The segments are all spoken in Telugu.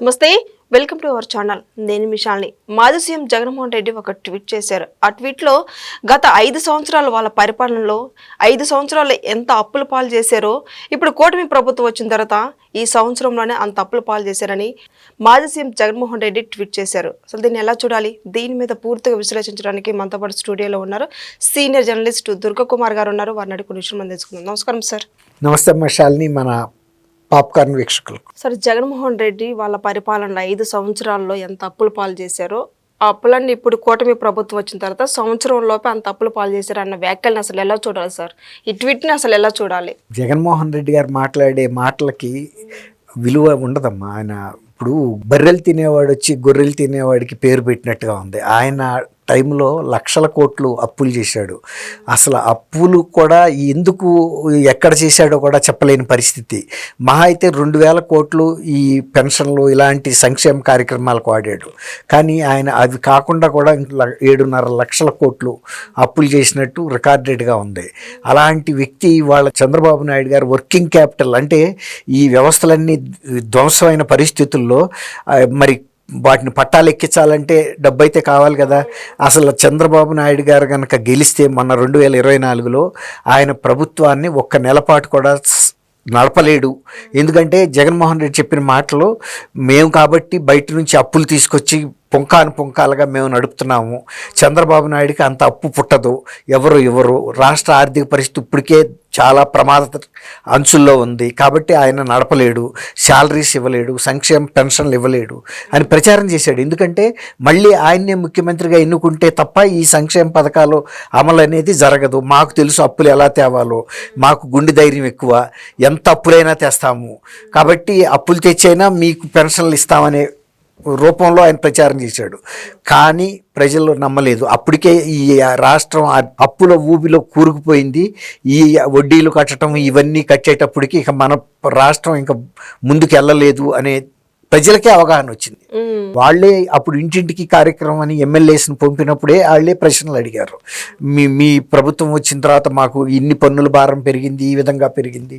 నమస్తే వెల్కమ్ టు అవర్ ఛానల్. నేను మిషాల్ని మాజీ సీఎం జగన్మోహన్ రెడ్డి ఒక ట్వీట్ చేశారు. ఆ ట్వీట్లో గత ఐదు సంవత్సరాలు వాళ్ళ పరిపాలనలో ఐదు సంవత్సరాలు ఎంత అప్పుల పాలు చేశారో ఇప్పుడు కూటమి ప్రభుత్వం వచ్చిన తర్వాత ఈ సంవత్సరంలోనే అంత అప్పుల పాలు చేశారని మాజీ సీఎం జగన్మోహన్ రెడ్డి ట్వీట్ చేశారు. అసలు దీన్ని ఎలా చూడాలి? దీని మీద పూర్తిగా విశ్లేషించడానికి మనతో పాటు స్టూడియోలో ఉన్నారు సీనియర్ జర్నలిస్ట్ దుర్గా కుమార్ గారు ఉన్నారు. వారిని అడిగి కొన్ని విషయం మనం తెలుసుకుందాం. నమస్కారం సార్. నమస్తే మిషాల్ని మన పాప్కార్న్ వీక్షకులకు. సార్ జగన్మోహన్ రెడ్డి వాళ్ళ పరిపాలనలో ఐదు సంవత్సరాల్లో ఎంత అప్పుల పాలు చేశారో ఆ అప్పులన్నీ ఇప్పుడు కూటమి ప్రభుత్వం వచ్చిన తర్వాత సంవత్సరం లోపే అంత అప్పుల పాలు చేశారు అన్న వ్యాఖ్యలను అసలు ఎలా చూడాలి సార్? ఈ ట్వీట్ని అసలు ఎలా చూడాలి? జగన్మోహన్ రెడ్డి గారు మాట్లాడే మాటలకి విలువ ఉండదమ్మా. ఆయన ఇప్పుడు బర్రెలు తినేవాడు వచ్చి గొర్రెలు తినేవాడికి పేరు పెట్టినట్టుగా ఉంది. ఆయన టైంలో లక్షల కోట్లు అప్పులు చేశాడు. అసలు అప్పులు కూడా ఎందుకు ఎక్కడ చేశాడో కూడా చెప్పలేని పరిస్థితి. మహా అయితే రెండు వేల కోట్లు ఈ పెన్షన్లు ఇలాంటి సంక్షేమ కార్యక్రమాలకు వాడాడు. కానీ ఆయన అవి కాకుండా కూడా ఏడున్నర లక్షల కోట్లు అప్పులు చేసినట్టు రికార్డెడ్గా ఉంది. అలాంటి వ్యక్తి వాళ్ళ చంద్రబాబు నాయుడు గారు వర్కింగ్ క్యాపిటల్ అంటే ఈ వ్యవస్థలన్నీ ధ్వంసమైన పరిస్థితుల్లో మరి వాటిని పట్టాలు ఎక్కించాలంటే డబ్బు అయితే కావాలి కదా. అసలు చంద్రబాబు నాయుడు గారు కనుక గెలిస్తే మొన్న రెండు వేల ఇరవై నాలుగులో ఆయన ప్రభుత్వాన్ని ఒక్క నెలపాటు కూడా నడపలేడు. ఎందుకంటే జగన్మోహన్ రెడ్డి చెప్పిన మాటలు మేము కాబట్టి బయట నుంచి అప్పులు తీసుకొచ్చి పుంకాను పుంకాలుగా మేము నడుపుతున్నాము. చంద్రబాబు నాయుడికి అంత అప్పు పుట్టదు. ఎవరు ఎవరు రాష్ట్ర ఆర్థిక పరిస్థితి ఇప్పటికే చాలా ప్రమాద అంచుల్లో ఉంది. కాబట్టి ఆయన నడపలేడు. శాలరీస్ ఇవ్వలేడు. సంక్షేమ పెన్షన్లు ఇవ్వలేడు అని ప్రచారం చేశాడు. ఎందుకంటే మళ్ళీ ఆయన్నే ముఖ్యమంత్రిగా ఎన్నుకుంటే తప్ప ఈ సంక్షేమ పథకాలు అమలు అనేది జరగదు. మాకు తెలుసు అప్పులు ఎలా తేవాలో. మాకు గుండె ధైర్యం ఎక్కువ. ఎంత అప్పులైనా తెస్తాము. కాబట్టి అప్పులు తెచ్చైనా మీకు పెన్షన్లు ఇస్తామనే రూపంలో ఆయన ప్రచారం చేశాడు. కానీ ప్రజలు నమ్మలేదు. అప్పటికే ఈ రాష్ట్రం అప్పుల ఊబిలో కూరుకుపోయింది. ఈ వడ్డీలు కట్టడం ఇవన్నీ కట్టేటప్పటికి ఇక మన రాష్ట్రం ఇంకా ముందుకు వెళ్ళలేదు అనే ప్రజలకే అవగాహన వచ్చింది. వాళ్ళే అప్పుడు ఇంటింటికి కార్యక్రమం అని ఎమ్మెల్యేస్ని పంపినప్పుడే వాళ్ళే ప్రశ్నలు అడిగారు. మీ మీ ప్రభుత్వం వచ్చిన తర్వాత మాకు ఇన్ని పన్నుల భారం పెరిగింది ఈ విధంగా పెరిగింది.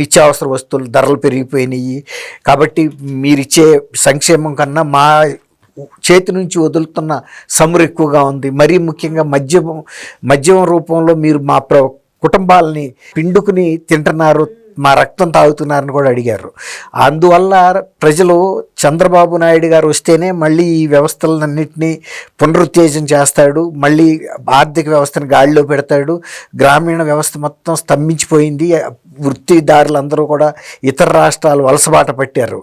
నిత్యావసర వస్తువులు ధరలు పెరిగిపోయినాయి. కాబట్టి మీరిచ్చే సంక్షేమం కన్నా మా చేతి నుంచి వదులుతున్న సమురు ఎక్కువగా ఉంది. మరీ ముఖ్యంగా మద్యం మద్యం రూపంలో మీరు మా ప్ర కుటుంబాలని పిండుకుని తింటున్నారు. మా రక్తం తాగుతున్నారని కూడా అడిగారు. అందువల్ల ప్రజలు చంద్రబాబు నాయుడు గారు వస్తేనే మళ్ళీ ఈ వ్యవస్థలన్నింటినీ పునరుత్తేజం చేస్తాడు మళ్ళీ ఆర్థిక వ్యవస్థను గాడిలో పెడతాడు గ్రామీణ వ్యవస్థ మొత్తం స్తంభించిపోయింది. వృత్తిదారులందరూ కూడా ఇతర రాష్ట్రాలు వలసబాట పట్టారు.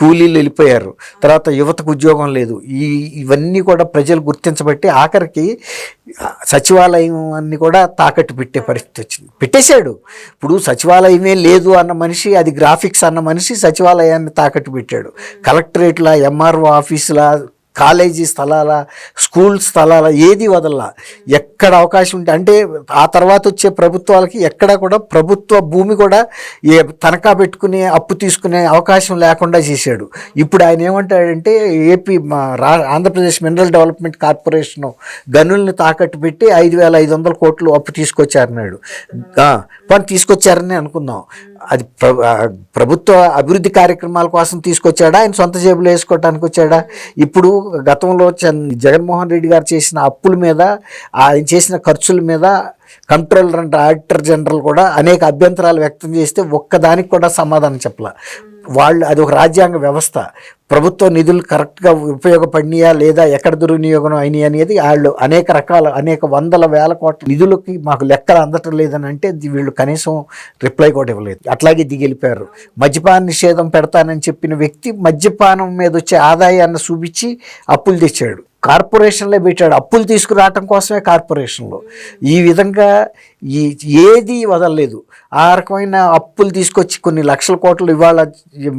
కూలీలు వెళ్ళిపోయారు. తర్వాత యువతకు ఉద్యోగం లేదు. ఈ ఇవన్నీ కూడా ప్రజలు గుర్తించబట్టి ఆఖరికి సచివాలయం అన్ని కూడా తాకట్టు పెట్టే పరిస్థితి వచ్చింది. పెట్టేశాడు. ఇప్పుడు సచివాలయమే లేదు అన్న మనిషి అది గ్రాఫిక్స్ అన్న మనిషి సచివాలయాన్ని తాకట్టు పెట్టాడు. కలెక్టరేట్ల ఎంఆర్ఓ ఆఫీసుల కాలేజీ స్థలాల స్కూల్ స్థలాల ఏది వదల ఎక్కడ అవకాశం ఉంటే అంటే ఆ తర్వాత వచ్చే ప్రభుత్వాలకి ఎక్కడ కూడా ప్రభుత్వ భూమి కూడా ఏ తనఖా పెట్టుకునే అప్పు తీసుకునే అవకాశం లేకుండా చేశాడు. ఇప్పుడు ఆయన ఏమంటాడంటే ఏపీ మా రా ఆంధ్రప్రదేశ్ మినరల్ డెవలప్మెంట్ కార్పొరేషన్ గనుల్ని తాకట్టు పెట్టి ఐదు వేల ఐదు వందల కోట్లు అప్పు తీసుకొచ్చారన్నాడు. పని తీసుకొచ్చారని అనుకుందాం. అది ప్రభుత్వ అభివృద్ధి కార్యక్రమాల కోసం తీసుకొచ్చాడా? ఆయన సొంత జేబులు వేసుకోవడానికి వచ్చాడా? ఇప్పుడు గతంలో జగన్మోహన్ రెడ్డి గారు చేసిన అప్పుల మీద ఆయన చేసిన ఖర్చుల మీద కంట్రోలర్ అండ్ ఆడిటర్ జనరల్ కూడా అనేక అభ్యంతరాలు వ్యక్తం చేస్తే ఒక్కదానికి కూడా సమాధానం చెప్పలే. వాళ్ళు అది ఒక రాజ్యాంగ వ్యవస్థ. ప్రభుత్వ నిధులు కరెక్ట్గా ఉపయోగపడినాయా లేదా ఎక్కడ దుర్వినియోగం అయినాయి అనేది వాళ్ళు అనేక రకాల అనేక వందల వేల కోట్ల నిధులకి మాకు లెక్కలు అందటం లేదని అంటే వీళ్ళు కనీసం రిప్లై కూడా ఇవ్వలేదు. అట్లాగే దిగిలిపోయారు మద్యపాన నిషేధం పెడతానని చెప్పిన వ్యక్తి మద్యపానం మీద వచ్చే ఆదాయాన్ని చూపించి అప్పులు తెచ్చాడు. కార్పొరేషన్లో పెట్టాడు. అప్పులు తీసుకురావటం కోసమే కార్పొరేషన్లో. ఈ విధంగా ఈ ఏది వదలలేదు. ఆ రకమైన అప్పులు తీసుకొచ్చి కొన్ని లక్షల కోట్లు ఇవాళ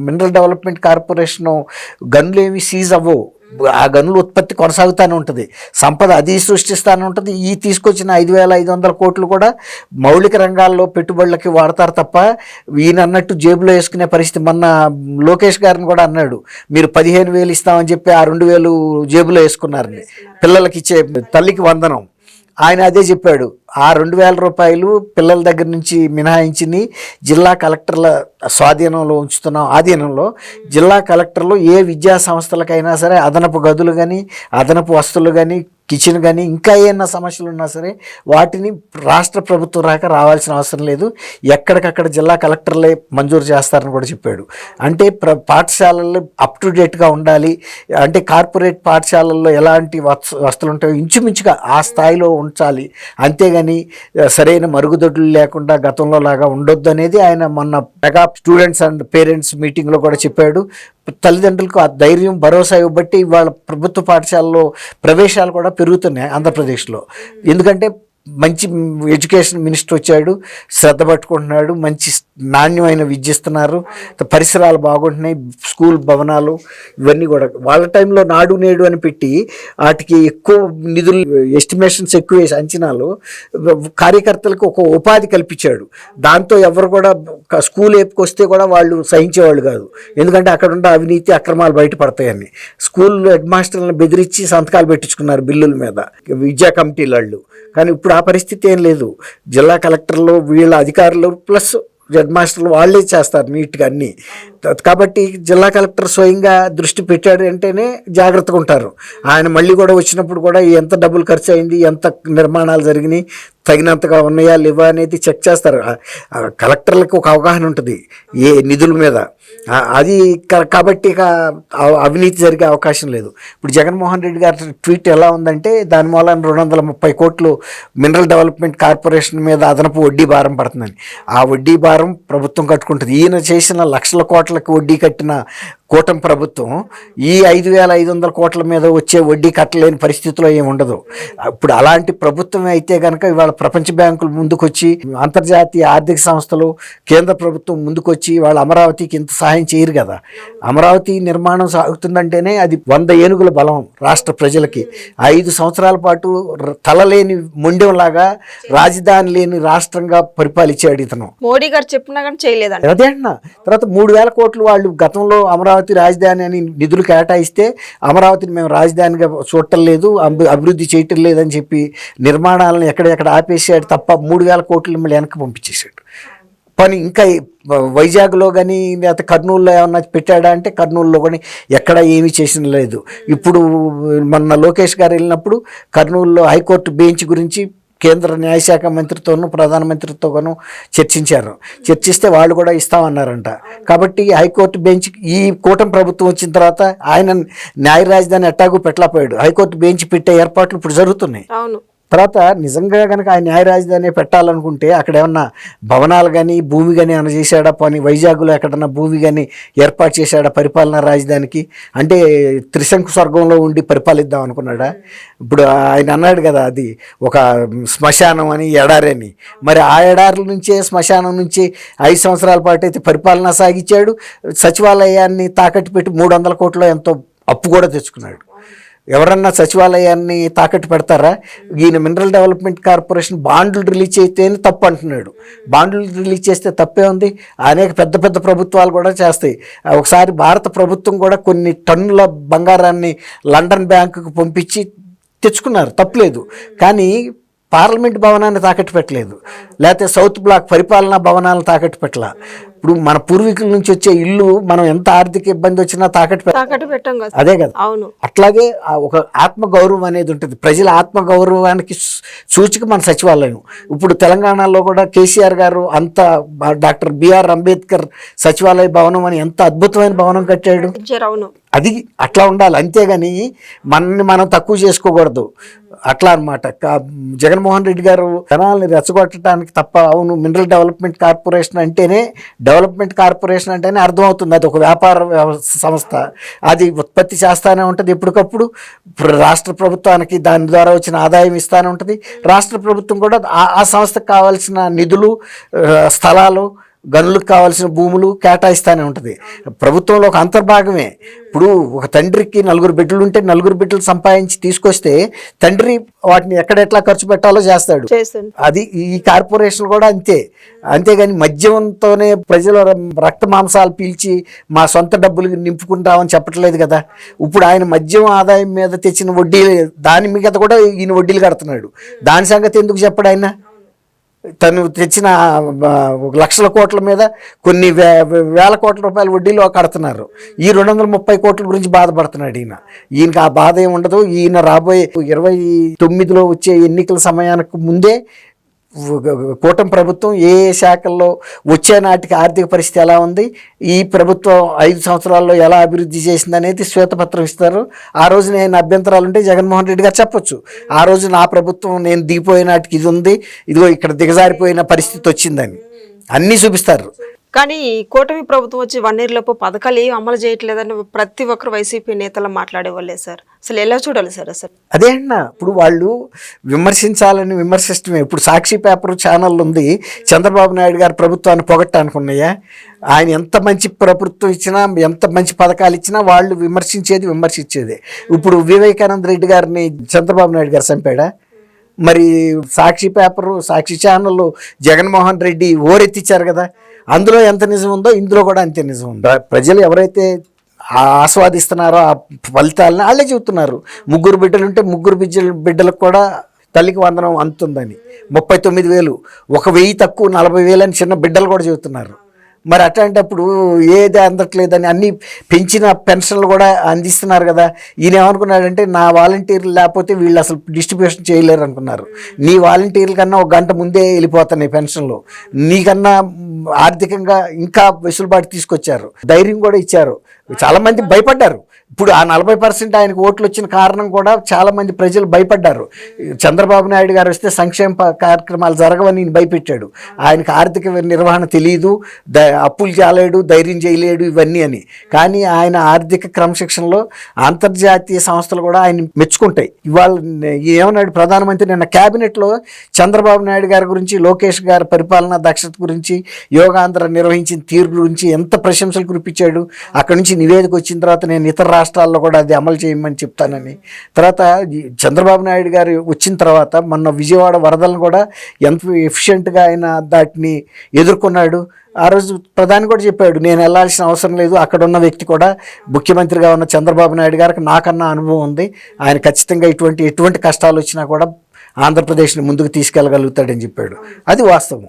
మినరల్ డెవలప్మెంట్ కార్పొరేషన్ గనులు ఏమి సీజ్ అవ్వవు. ఆ గనుల ఉత్పత్తి కొనసాగుతూనే ఉంటుంది. సంపద అది సృష్టిస్తూనే ఉంటుంది. ఈ తీసుకొచ్చిన ఐదు వేల ఐదు వందల కోట్లు కూడా మౌలిక రంగాల్లో పెట్టుబడులకి వాడతారు తప్ప ఈయన అన్నట్టు జేబులో వేసుకునే పరిస్థితి మొన్న లోకేష్ గారిని కూడా అన్నాడు. మీరు పదిహేను వేలు ఇస్తామని చెప్పి ఆ రెండు వేలు జేబులో వేసుకున్నారని. పిల్లలకి ఇచ్చే తల్లికి వందనం. ఆయన అదే చెప్పాడు ఆ రెండు వేల రూపాయలు పిల్లల దగ్గర నుంచి మినహాయించి జిల్లా కలెక్టర్ల స్వాధీనంలో ఉంచుతున్నాం. ఆధీనంలో జిల్లా కలెక్టర్లు ఏ విద్యా సంస్థలకైనా సరే అదనపు గదులు కానీ అదనపు వస్తువులు కానీ కిచెన్ కానీ ఇంకా ఏమైనా సమస్యలు ఉన్నా సరే వాటిని రాష్ట్ర ప్రభుత్వం రాక రావాల్సిన అవసరం లేదు. ఎక్కడికక్కడ జిల్లా కలెక్టర్లే మంజూరు చేస్తారని కూడా చెప్పాడు. అంటే ప్ర పాఠశాలల్లో అప్ టు డేట్గా ఉండాలి. అంటే కార్పొరేట్ పాఠశాలల్లో ఎలాంటి వస్తువులు ఉంటాయో ఇంచుమించుగా ఆ స్థాయిలో ఉంచాలి. అంతేగాని సరైన మరుగుదొడ్లు లేకుండా గతంలో లాగా ఉండొద్దు అనేది ఆయన మొన్న మెగా స్టూడెంట్స్ అండ్ పేరెంట్స్ మీటింగ్లో కూడా చెప్పాడు. తల్లిదండ్రులకు ఆ ధైర్యం భరోసా ఇవ్వబట్టి వాళ్ళ ప్రభుత్వ పాఠశాలలో ప్రవేశాలు కూడా పెరుగుతున్నాయి ఆంధ్రప్రదేశ్లో. ఎందుకంటే మంచి ఎడ్యుకేషన్ మినిస్టర్ వచ్చాడు శ్రద్ధ పట్టుకుంటున్నాడు మంచి నాణ్యమైన విద్య ఇస్తున్నారు పరిసరాలు బాగుంటున్నాయి స్కూల్ భవనాలు ఇవన్నీ కూడా. వాళ్ళ టైంలో నాడు నేడు అని పెట్టి వాటికి ఎక్కువ నిధులు ఎస్టిమేషన్స్ ఎక్కువ వేసి అంచనాలు కార్యకర్తలకు ఒక ఉపాధి కల్పించాడు. దాంతో ఎవరు కూడా స్కూల్ ఏపుకొస్తే కూడా వాళ్ళు సహించేవాళ్ళు కాదు. ఎందుకంటే అక్కడ ఉండే అవినీతి అక్రమాలు బయటపడతాయని స్కూల్ హెడ్ మాస్టర్లను బెదిరించి సంతకాలు పెట్టించుకున్నారు బిల్లుల మీద. విద్యా కమిటీల వాళ్ళు. కానీ ఇప్పుడు ఆ పరిస్థితి ఏం లేదు. జిల్లా కలెక్టర్లు వీళ్ళ అధికారులు ప్లస్ హెడ్ మాస్టర్లు వాళ్ళే చేస్తారు నీట్గా అన్నీ. కాబట్టి జిల్లా కలెక్టర్ స్వయంగా దృష్టి పెట్టాడు అంటేనే జాగ్రత్తగా ఉంటారు. ఆయన మళ్ళీ కూడా వచ్చినప్పుడు కూడా ఎంత డబ్బులు ఖర్చు అయింది ఎంత నిర్మాణాలు జరిగినాయి తగినంతగా ఉన్నాయా లేవా అనేది చెక్ చేస్తారు. కలెక్టర్లకు ఒక అవగాహన ఉంటుంది ఏ నిధుల మీద. అది కాబట్టి ఇక అవినీతి జరిగే అవకాశం లేదు. ఇప్పుడు జగన్మోహన్ రెడ్డి గారి ట్వీట్ ఎలా ఉందంటే దాని మూలన రెండు వందల ముప్పై కోట్లు మినరల్ డెవలప్మెంట్ కార్పొరేషన్ మీద అదనపు వడ్డీ భారం పడుతుందని. ఆ వడ్డీ భారం ప్రభుత్వం కట్టుకుంటుంది. ఈయన చేసిన లక్షల కోట్ల లక్షలకు వడ్డీ కట్టిన కూటమి ప్రభుత్వం ఈ ఐదు వేల ఐదు వందల కోట్ల మీద వచ్చే వడ్డీ కట్టలేని పరిస్థితిలో ఏమి ఉండదు. ఇప్పుడు అలాంటి ప్రభుత్వం అయితే కనుక ఇవాళ ప్రపంచ బ్యాంకులు ముందుకొచ్చి అంతర్జాతీయ ఆర్థిక సంస్థలు కేంద్ర ప్రభుత్వం ముందుకొచ్చి వాళ్ళ అమరావతికి ఇంత సహాయం చేయరు కదా. అమరావతి నిర్మాణం సాగుతుందంటేనే అది వంద ఏనుగుల బలం రాష్ట్ర ప్రజలకి. ఐదు సంవత్సరాల పాటు తలలేని మొండెంలాగా రాజధాని లేని రాష్ట్రంగా పరిపాలించాడు ఇతను. మోడీ గారు చెప్పినా కానీ చేయలేదండి అదే అంటున్నా తర్వాత మూడు వేల కోట్లు వాళ్ళు గతంలో అమరావతి అమరావతి రాజధాని అని నిధులు కేటాయిస్తే అమరావతిని మేము రాజధానిగా చూడటం లేదు అభి- అభివృద్ధి చేయటం లేదని చెప్పి నిర్మాణాలను ఎక్కడెక్కడ ఆపేసాడు తప్ప మూడు వేల కోట్లు మళ్ళీ వెనక్కి పంపించేశాడు. పని ఇంకా వైజాగ్లో కానీ లేకపోతే కర్నూలులో ఏమన్నా పెట్టాడా అంటే కర్నూలులో కానీ ఎక్కడ ఏమీ చేసిన లేదు. ఇప్పుడు మొన్న లోకేష్ గారు వెళ్ళినప్పుడు కర్నూలులో హైకోర్టు బెంచ్ గురించి కేంద్ర న్యాయశాఖ మంత్రితోనూ ప్రధానమంత్రితోనూ చర్చించారు. చర్చిస్తే వాళ్ళు కూడా ఇస్తామన్నారంట. కాబట్టి హైకోర్టు బెంచ్ ఈ కూటమి ప్రభుత్వం వచ్చిన తర్వాత ఆయన న్యాయ రాజధాని ఎట్టాగూ పెట్టలేకపోయాడు. హైకోర్టు బెంచ్ పెట్టే ఏర్పాట్లు ఇప్పుడు జరుగుతున్నాయి. అవును. తర్వాత నిజంగా కనుక ఆయన న్యాయ రాజధాని పెట్టాలనుకుంటే అక్కడ ఏమన్నా భవనాలు కానీ భూమి కానీ ఏమైనా చేశాడా? పని వైజాగ్లో ఎక్కడన్నా భూమి కానీ ఏర్పాటు చేశాడా పరిపాలనా రాజధానికి? అంటే త్రిశంకు స్వర్గంలో ఉండి పరిపాలిద్దాం అనుకున్నాడా? ఇప్పుడు ఆయన అన్నాడు కదా అది ఒక శ్మశానం అని ఎడారి అని. మరి ఆ ఎడారుల నుంచే శ్మశానం నుంచి ఐదు సంవత్సరాల పాటు అయితే పరిపాలన సాగించాడు. సచివాలయాన్ని తాకట్టు పెట్టి మూడు వందల కోట్లు ఎంతో అప్పు కూడా తెచ్చుకున్నాడు. ఎవరన్నా సచివాలయాన్ని తాకట్టు పెడతారా? ఈయన మినరల్ డెవలప్మెంట్ కార్పొరేషన్ బాండ్లు రిలీజ్ అయితేనే తప్పు అంటున్నాడు. బాండ్లు రిలీజ్ చేస్తే తప్పే ఉంది. అనేక పెద్ద పెద్ద ప్రభుత్వాలు కూడా చేస్తాయి. ఒకసారి భారత ప్రభుత్వం కూడా కొన్ని టన్నుల బంగారాన్ని లండన్ బ్యాంకుకు పంపించి తెచ్చుకున్నారు. తప్పులేదు కానీ పార్లమెంట్ భవనాన్ని తాకట్టు పెట్టలేదు లేకపోతే సౌత్ బ్లాక్ పరిపాలనా భవనాలను తాకట్టు పెట్టలా ఇప్పుడు మన పూర్వీకుల నుంచి వచ్చే ఇల్లు మనం ఎంత ఆర్థిక ఇబ్బంది వచ్చినా తాకట్టు పెట్ట తాకట్టు పెట్టాం కదా. అదే కదా. అవును. అట్లాగే ఒక ఆత్మ గౌరవం అనేది ఉంటుంది. ప్రజల ఆత్మ గౌరవానికి సూచిక మన సచివాలయం. ఇప్పుడు తెలంగాణలో కూడా కేసీఆర్ గారు అంత డాక్టర్ బిఆర్ అంబేద్కర్ సచివాలయ భవనం అని ఎంత అద్భుతమైన భవనం కట్టాడు. అవును. అది అట్లా ఉండాలి. అంతేగాని మనల్ని మనం తక్కువ చేసుకోకూడదు. అట్లా అనమాట జగన్మోహన్ రెడ్డి గారు జనాల్ని రెచ్చగొట్టడానికి తప్ప అవును మినరల్ డెవలప్మెంట్ కార్పొరేషన్ అంటేనే డెవలప్మెంట్ కార్పొరేషన్ అంటేనే అర్థమవుతుంది. అది ఒక వ్యాపార సంస్థ. అది ఉత్పత్తి చేస్తానే ఉంటుంది ఎప్పటికప్పుడు. రాష్ట్ర ప్రభుత్వానికి దాని ద్వారా వచ్చిన ఆదాయం ఇస్తానే ఉంటుంది. రాష్ట్ర ప్రభుత్వం కూడా ఆ- సంస్థకు కావాల్సిన నిధులు స్థలాలు గనులకు కావాల్సిన భూములు కేటాయిస్తానే ఉంటుంది. ప్రభుత్వంలో ఒక అంతర్భాగమే. ఇప్పుడు ఒక తండ్రికి నలుగురు బిడ్డలు ఉంటే నలుగురు బిడ్డలు సంపాదించి తీసుకొస్తే తండ్రి వాటిని ఎక్కడ ఎట్లా ఖర్చు పెట్టాలో చేస్తాడు. అది ఈ కార్పొరేషన్ కూడా అంతే. అంతేగాని మద్యంతోనే ప్రజల రక్త మాంసాలు పీల్చి మా సొంత డబ్బులు నింపుకుంటామని చెప్పట్లేదు కదా. ఇప్పుడు ఆయన మద్యం ఆదాయం మీద తెచ్చిన వడ్డీ దాని మీద కూడా ఈయన వడ్డీలు కడుతున్నాడు. దాని సంగతి ఎందుకు చెప్పడు ఆయన? తను తెచ్చిన లక్షల కోట్ల మీద కొన్ని వే వేల కోట్ల రూపాయలు వడ్డీలో కడుతున్నారు. ఈ రెండు వందల ముప్పై కోట్ల గురించి బాధపడుతున్నాడు ఈయన. ఈయనకి ఆ బాధ ఏమి ఉండదు. ఈయన రాబోయే ఇరవై తొమ్మిదిలో వచ్చే ఎన్నికల సమయానికి ముందే కూటమి ప్రభుత్వం ఏ శాఖల్లో వచ్చే నాటికి ఆర్థిక పరిస్థితి ఎలా ఉంది ఈ ప్రభుత్వం ఐదు సంవత్సరాల్లో ఎలా అభివృద్ధి చేసింది అనేది శ్వేతపత్రం ఇస్తారు. ఆ రోజు నేను అభ్యంతరాలు ఉంటే జగన్మోహన్ రెడ్డి గారు చెప్పొచ్చు. ఆ రోజు నా ప్రభుత్వం నేను దిగిపోయే నాటికి ఇది ఉంది ఇదిగో ఇక్కడ దిగజారిపోయిన పరిస్థితి వచ్చిందని. అన్నీ చూపిస్తారు. కానీ కూటమి ప్రభుత్వం వచ్చి వన్ ఇయర్ లోపు పథకాలు ఏం అమలు చేయట్లేదని ప్రతి ఒక్కరు వైసీపీ నేతలు మాట్లాడేవాళ్ళే సార్. అసలు ఎలా చూడాలి సార్ అసలు? అదే అన్న ఇప్పుడు వాళ్ళు విమర్శించాలని విమర్శిష్టమే ఇప్పుడు సాక్షి పేపర్ ఛానల్ ఉంది చంద్రబాబు నాయుడు గారు ప్రభుత్వాన్ని పొగట్టానికి ఉన్నాయా ఆయన ఎంత మంచి ప్రభుత్వం ఇచ్చినా ఎంత మంచి పథకాలు ఇచ్చినా వాళ్ళు విమర్శించేది విమర్శించేది. ఇప్పుడు వివేకానంద రెడ్డి గారిని చంద్రబాబు నాయుడు గారు చంపాడా? మరి సాక్షి పేపరు సాక్షి ఛానల్ జగన్మోహన్ రెడ్డి ఓరెత్తిచ్చారు కదా. అందులో ఎంత నిజం ఉందో ఇందులో కూడా అంతే నిజం ఉంది. ప్రజలు ఎవరైతే ఆస్వాదిస్తున్నారో ఆ ఫలితాలని వాళ్ళే చెబుతున్నారు. ముగ్గురు బిడ్డలు ఉంటే ముగ్గురు బిడ్డలు బిడ్డలకు కూడా తల్లికి వందనం అందుతుందని. ముప్పై తొమ్మిది వేలు. ఒక వెయ్యి తక్కువ నలభై వేలు అని చిన్న బిడ్డలు కూడా చెబుతున్నారు. మరి అట్లాంటప్పుడు ఏది అందట్లేదని అన్ని పెంచిన పెన్షన్లు కూడా అందిస్తున్నారు కదా. ఈయన ఏమనుకున్నాడంటే నా వాలంటీర్లు లేకపోతే వీళ్ళు అసలు డిస్ట్రిబ్యూషన్ చేయలేరు అనుకున్నారు. నీ వాలంటీర్ల కన్నా ఒక గంట ముందే వెళ్ళిపోతున్నాయి పెన్షన్లు. నీకన్నా ఆర్థికంగా ఇంకా వెసులుబాటు తీసుకొచ్చారు. ధైర్యం కూడా ఇచ్చారు. చాలా మంది భయపడ్డారు. ఇప్పుడు ఆ నలభై పర్సెంట్ ఆయనకు ఓట్లు వచ్చిన కారణం కూడా చాలామంది ప్రజలు భయపడ్డారు. చంద్రబాబు నాయుడు గారు వస్తే సంక్షేమ కార్యక్రమాలు జరగవని భయపెట్టాడు. ఆయనకు ఆర్థిక నిర్వహణ తెలియదు ద అప్పులు చేయలేడు ధైర్యం చేయలేడు ఇవన్నీ అని. కానీ ఆయన ఆర్థిక క్రమశిక్షణలో అంతర్జాతీయ సంస్థలు కూడా ఆయన మెచ్చుకుంటాయి. ఇవాళ ఏమన్నాడు ప్రధానమంత్రి? నిన్న క్యాబినెట్లో చంద్రబాబు నాయుడు గారి గురించి లోకేష్ గారి పరిపాలన దక్షత గురించి యోగాంధ్ర నిర్వహించిన తీరు గురించి ఎంత ప్రశంసలు కురిపించాడు అక్కడి నుంచి నివేదిక వచ్చిన తర్వాత నేను ఇతర రాష్ట్రాల్లో కూడా అది అమలు చేయమని చెప్తానని. తర్వాత చంద్రబాబు నాయుడు గారు వచ్చిన తర్వాత మొన్న విజయవాడ వరదలను కూడా ఎంత ఎఫిషియెంట్గా ఆయన దాటిని ఎదుర్కొన్నాడు. ఆ రోజు ప్రధాని కూడా చెప్పాడు నేను వెళ్ళాల్సిన అవసరం లేదు అక్కడ ఉన్న వ్యక్తి కూడా ముఖ్యమంత్రిగా ఉన్న చంద్రబాబు నాయుడు గారికి నాకన్నా అనుభవం ఉంది. ఆయన ఖచ్చితంగా ఇటువంటి ఎటువంటి కష్టాలు వచ్చినా కూడా ఆంధ్రప్రదేశ్ని ముందుకు తీసుకెళ్ళగలుగుతాడని చెప్పాడు. అది వాస్తవం.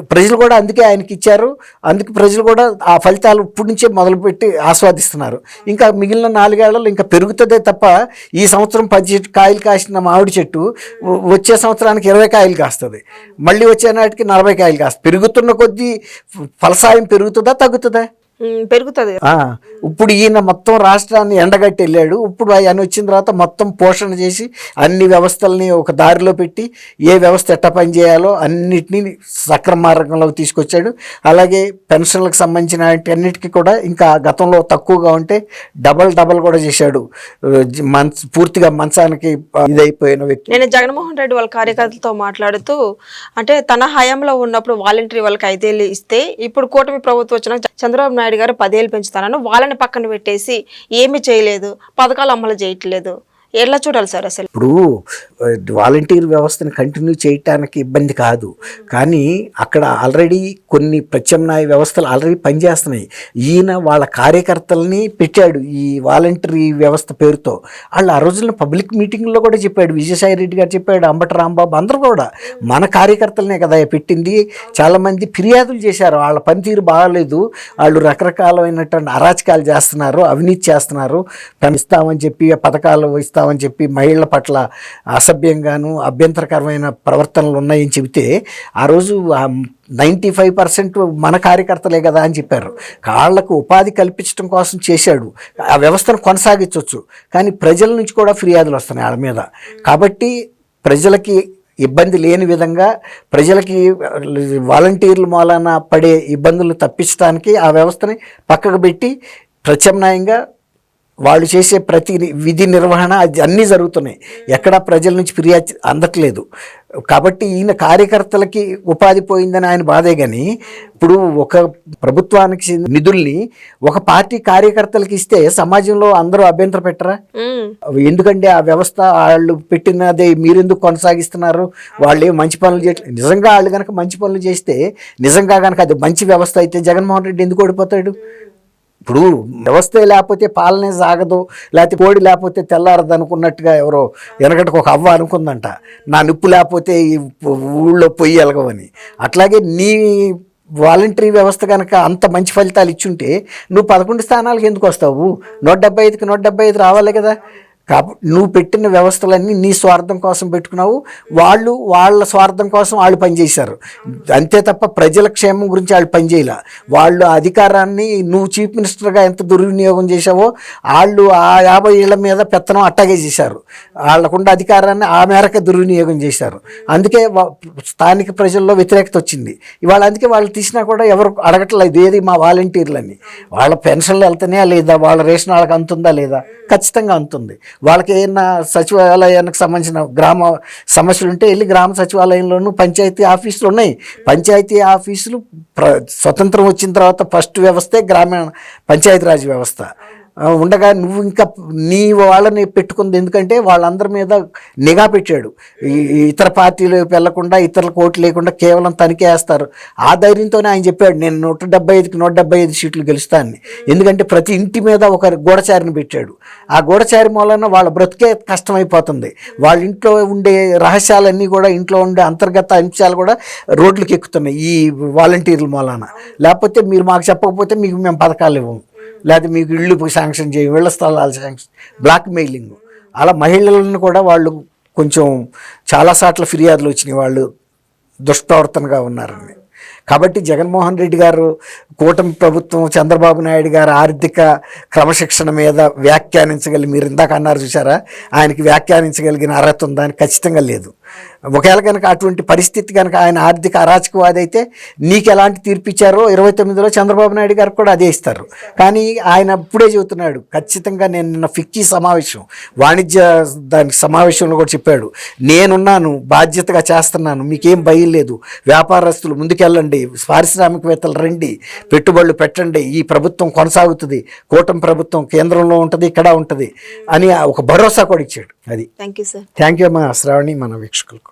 ప్రజలు కూడా అందుకే ఆయనకి ఇచ్చారు. అందుకే ప్రజలు కూడా ఆ ఫలితాలు ఇప్పటి నుంచే మొదలుపెట్టి ఆస్వాదిస్తున్నారు. ఇంకా మిగిలిన నాలుగేళ్ళలో ఇంకా పెరుగుతుందే తప్ప ఈ సంవత్సరం పది చెట్టు కాయలు కాసిన మామిడి చెట్టు వచ్చే సంవత్సరానికి ఇరవై కాయలు కాస్తుంది. మళ్ళీ వచ్చే నాటికి నలభై కాయలు కాస్తుంది. పెరుగుతున్న కొద్దీ ఫలసాయం పెరుగుతుందా తగ్గుతుందా? పెరుగుతుంది. ఆ, ఇప్పుడు ఈయన మొత్తం రాష్ట్రాన్ని ఎండగట్టి వెళ్ళాడు. ఇప్పుడు ఆయన వచ్చిన తర్వాత మొత్తం పోషణ చేసి అన్ని వ్యవస్థల్ని ఒక దారిలో పెట్టి ఏ వ్యవస్థ ఎట్ట పని చేయాలో అన్నిటినీ సక్రమ మార్గంలోకి తీసుకొచ్చాడు. అలాగే పెన్షన్లకు సంబంధించిన అన్నిటికీ కూడా ఇంకా గతంలో తక్కువగా ఉంటే డబల్ డబల్ కూడా చేశాడు. మంచ్ పూర్తిగా మంచానికి ఇదైపోయిన వ్యక్తి. నేను జగన్మోహన్ రెడ్డి వాళ్ళ కార్యకర్తలతో మాట్లాడుతూ అంటే తన హయాంలో ఉన్నప్పుడు వాలంటరీ వాళ్ళకి ఐదేళ్ళు ఇస్తే ఇప్పుడు కూటమి ప్రభుత్వం వచ్చిన చంద్రబాబు నాయుడు గారు పదేళ్ళు పెంచుతానని వాళ్ళని పక్కన పెట్టేసి ఏమీ చేయలేదు పథకాలు అమలు చేయట్లేదు. ఎలా చూడాలి సార్ అసలు? ఇప్పుడు వాలంటీర్ వ్యవస్థను కంటిన్యూ చేయటానికి ఇబ్బంది కాదు. కానీ అక్కడ ఆల్రెడీ కొన్ని ప్రత్యామ్నాయ వ్యవస్థలు ఆల్రెడీ పనిచేస్తున్నాయి. ఈయన వాళ్ళ కార్యకర్తలని పెట్టాడు ఈ వాలంటరీ వ్యవస్థ పేరుతో. వాళ్ళు ఆ రోజుల్లో పబ్లిక్ మీటింగ్లో కూడా చెప్పాడు. విజయసాయి రెడ్డి గారు చెప్పాడు అంబట రాంబాబు అందరూ కూడా. మన కార్యకర్తలనే కదా పెట్టింది. చాలామంది ఫిర్యాదులు చేశారు. వాళ్ళ పనితీరు బాగాలేదు. వాళ్ళు రకరకాలైనటువంటి అరాచకాలు చేస్తున్నారు అవినీతి చేస్తున్నారు. తను ఇస్తామని చెప్పి పథకాలు చేస్తామని చెప్పి మహిళల పట్ల అసభ్యంగాను అభ్యంతరకరమైన ప్రవర్తనలు ఉన్నాయని చెబితే ఆ రోజు నైంటీ ఫైవ్ పర్సెంట్ మన కార్యకర్తలే కదా అని చెప్పారు. కాళ్ళకు ఉపాధి కల్పించడం కోసం చేశాడు. ఆ వ్యవస్థను కొనసాగించవచ్చు. కానీ ప్రజల నుంచి కూడా ఫిర్యాదులు వస్తున్నాయి వాళ్ళ మీద. కాబట్టి ప్రజలకి ఇబ్బంది లేని విధంగా ప్రజలకి వాలంటీర్ల మూలాన పడే ఇబ్బందులు తప్పించడానికి ఆ వ్యవస్థని పక్కకు పెట్టి ప్రత్యామ్నాయంగా వాళ్ళు చేసే ప్రతి విధి నిర్వహణ అది అన్నీ జరుగుతున్నాయి. ఎక్కడా ప్రజల నుంచి ఫిర్యాదు అందట్లేదు. కాబట్టి ఈయన కార్యకర్తలకి ఉపాధి పోయిందని ఆయన బాధే కానీ ఇప్పుడు ఒక ప్రభుత్వానికి నిధుల్ని ఒక పార్టీ కార్యకర్తలకి ఇస్తే సమాజంలో అందరూ అభ్యంతర పెట్టరా? ఎందుకంటే ఆ వ్యవస్థ వాళ్ళు పెట్టినదే మీరెందుకు కొనసాగిస్తున్నారు? వాళ్ళు మంచి పనులు చేయట్లేదు నిజంగా వాళ్ళు కనుక మంచి పనులు చేస్తే నిజంగా కనుక అది మంచి వ్యవస్థ అయితే జగన్మోహన్ రెడ్డి ఎందుకు ఓడిపోతాడు? ఇప్పుడు వ్యవస్థ లేకపోతే పాలనే సాగదు లేకపోతే కోడి లేకపోతే తెల్లారదు అనుకున్నట్టుగా ఎవరో వెనకటికి ఒక అవ్వ అనుకుందంట. నా నిప్పు లేకపోతే ఈ ఊళ్ళో పొయ్యి ఎలగవని. అట్లాగే నీ వాలంటరీ వ్యవస్థ కనుక అంత మంచి ఫలితాలు ఇచ్చుంటే నువ్వు పదకొండు స్థానాలకు ఎందుకు వస్తావు? నూట డెబ్బై ఐదుకి నూట డెబ్బై ఐదు రావాలి కదా. కాబట్టి నువ్వు పెట్టిన వ్యవస్థలన్నీ నీ స్వార్థం కోసం పెట్టుకున్నావు. వాళ్ళు వాళ్ళ స్వార్థం కోసం వాళ్ళు పనిచేశారు అంతే తప్ప ప్రజల క్షేమం గురించి వాళ్ళు పనిచేయాల వాళ్ళు అధికారాన్ని నువ్వు చీఫ్ మినిస్టర్గా ఎంత దుర్వినియోగం చేశావో వాళ్ళు ఆ యాభై ఏళ్ళ మీద పెత్తనం అట్టాగే చేశారు. వాళ్ళకుండా అధికారాన్ని ఆ మేరకు దుర్వినియోగం చేశారు. అందుకే స్థానిక ప్రజల్లో వ్యతిరేకత వచ్చింది. ఇవాళ అందుకే వాళ్ళు తీసినా కూడా ఎవరు అడగట్లేదు ఏది మా వాలంటీర్లని. వాళ్ళ పెన్షన్లు వెళ్తున్నాయా లేదా? వాళ్ళ రేషన్ వాళ్ళకి అందుతుందా లేదా? ఖచ్చితంగా అందుతుంది వాళ్ళకి ఏమైనా సచివాలయానికి సంబంధించిన గ్రామ సమస్యలు ఉంటే వెళ్ళి గ్రామ సచివాలయంలోనూ పంచాయతీ ఆఫీసులు ఉన్నాయి. పంచాయతీ ఆఫీసులు ప్ర స్వతంత్రం వచ్చిన తర్వాత ఫస్ట్ వ్యవస్థే గ్రామీణ పంచాయతీరాజ్ వ్యవస్థ. ఉండగా నువ్వు ఇంకా నీ వాళ్ళని పెట్టుకుంది ఎందుకంటే వాళ్ళందరి మీద నిఘా పెట్టాడు. ఇతర పార్టీలు వెళ్ళకుండా ఇతరుల కోట్లు లేకుండా కేవలం తనిఖీ వేస్తారు. ఆ ధైర్యంతోనే ఆయన చెప్పాడు నేను నూట డెబ్బై ఐదుకి నూట డెబ్బై ఐదు సీట్లు గెలుస్తానని. ఎందుకంటే ప్రతి ఇంటి మీద ఒక గూఢచారిని పెట్టాడు. ఆ గూఢచారి మూలన వాళ్ళ బ్రతికే కష్టమైపోతుంది. వాళ్ళ ఇంట్లో ఉండే రహస్యాలన్నీ కూడా ఇంట్లో ఉండే అంతర్గత అంశాలు కూడా రోడ్లకు ఎక్కుతున్నాయి ఈ వాలంటీర్ల మూలాన. లేకపోతే మీరు మాకు చెప్పకపోతే మీకు మేము పథకాలు ఇవ్వము లేకపోతే మీకు ఇళ్ళు శాంక్షన్ చేయం ఇళ్ళ స్థలాలు శాంక్షన్ బ్లాక్ మెయిలింగ్ అలా మహిళలను కూడా వాళ్ళు కొంచెం చాలా సార్ల ఫిర్యాదులు వచ్చినాయి. వాళ్ళు దుష్ప్రవర్తనగా ఉన్నారని. కాబట్టి జగన్మోహన్ రెడ్డి గారు కూటమి ప్రభుత్వం చంద్రబాబు నాయుడు గారు ఆర్థిక క్రమశిక్షణ మీద వ్యాఖ్యానించగలి మీరు ఇందాక అన్నారు చూసారా ఆయనకి వ్యాఖ్యానించగలిగిన అర్హత ఉందా అని ఖచ్చితంగా లేదు. ఒకవేళ కనుక అటువంటి పరిస్థితి కనుక ఆయన ఆర్థిక అరాచకవాది అయితే నీకు ఎలాంటి తీర్పు ఇచ్చారో ఇరవై తొమ్మిదిలో చంద్రబాబు నాయుడు గారు కూడా అదే ఇస్తారు. కానీ ఆయన ఇప్పుడే చెబుతున్నాడు ఖచ్చితంగా నేను నిన్న ఫిక్కీ సమావేశం వాణిజ్య దానికి సమావేశంలో కూడా చెప్పాడు. నేనున్నాను బాధ్యతగా చేస్తున్నాను మీకేం భయం లేదు వ్యాపారస్తులు ముందుకెళ్ళండి పారిశ్రామికవేత్తలు రండి పెట్టుబడులు పెట్టండి ఈ ప్రభుత్వం కొనసాగుతుంది కూటమి ప్రభుత్వం కేంద్రంలో ఉంటుంది ఇక్కడ ఉంటుంది అని ఒక భరోసా కూడా ఇచ్చాడు. అది. Thank you sir thank you మా శ్రావణి మన వీక్షకులకు.